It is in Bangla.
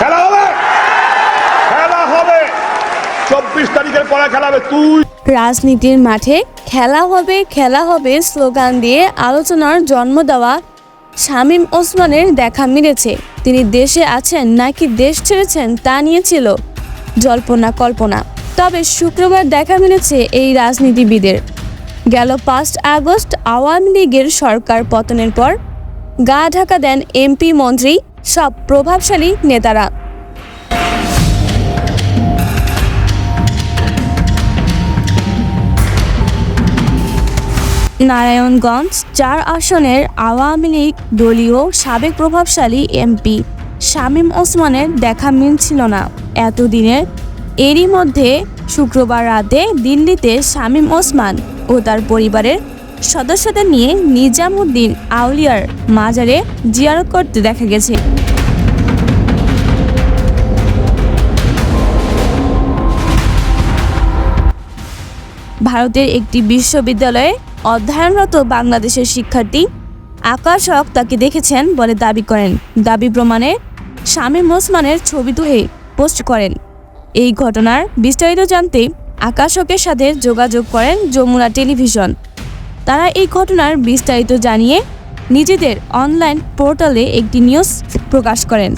খেলা হবে। খেলা হবে। চব্বিশ তারিখের পরে খেলা হবে। তুই রাজনীতির মাঠে খেলা হবে খেলা হবে স্লোগান দিয়ে আলোচনার জন্ম দেওয়া শামীম ওসমানের দেখা মিলেছে। তিনি দেশে আছেন নাকি দেশ ছেড়েছেন তা নিয়ে ছিল জল্পনা কল্পনা। তবে শুক্রবার দেখা মিলেছে এই রাজনীতিবিদের। গেল পাঁচ আগস্ট আওয়ামী লীগের সরকার পতনের পর গা ঢাকা দেন এমপি মন্ত্রী সব প্রভাবশালী নেতারা। নারায়ণগঞ্জ চার আসনের আওয়ামী লীগ দলীয় সাবেক প্রভাবশালী এমপি শামীম ওসমানের দেখা মিলছিল না। এতদিনের এরই মধ্যে শুক্রবার রাতে দিল্লিতে শামীম ওসমান ও তার পরিবারের সদস্যদের নিয়ে নিজামুদ্দিন আউলিয়ার মাজারে জিয়ারত করতে দেখা গেছে। ভারতের একটি বিশ্ববিদ্যালয়ে অধ্যয়নরত বাংলাদেশের শিক্ষার্থী আকাশ হক তাকে দেখেছেন বলে দাবি করেন। দাবি প্রমাণে শামীম ওসমানের ছবি তুলে পোস্ট করেন। এই ঘটনার বিস্তারিত জানতে আকাশ হকের সাথে যোগাযোগ করেন যমুনা টেলিভিশন। তারা এই ঘটনার বিস্তারিত জানিয়ে নিজেদের অনলাইন পোর্টালে একটি নিউজ প্রকাশ করেন।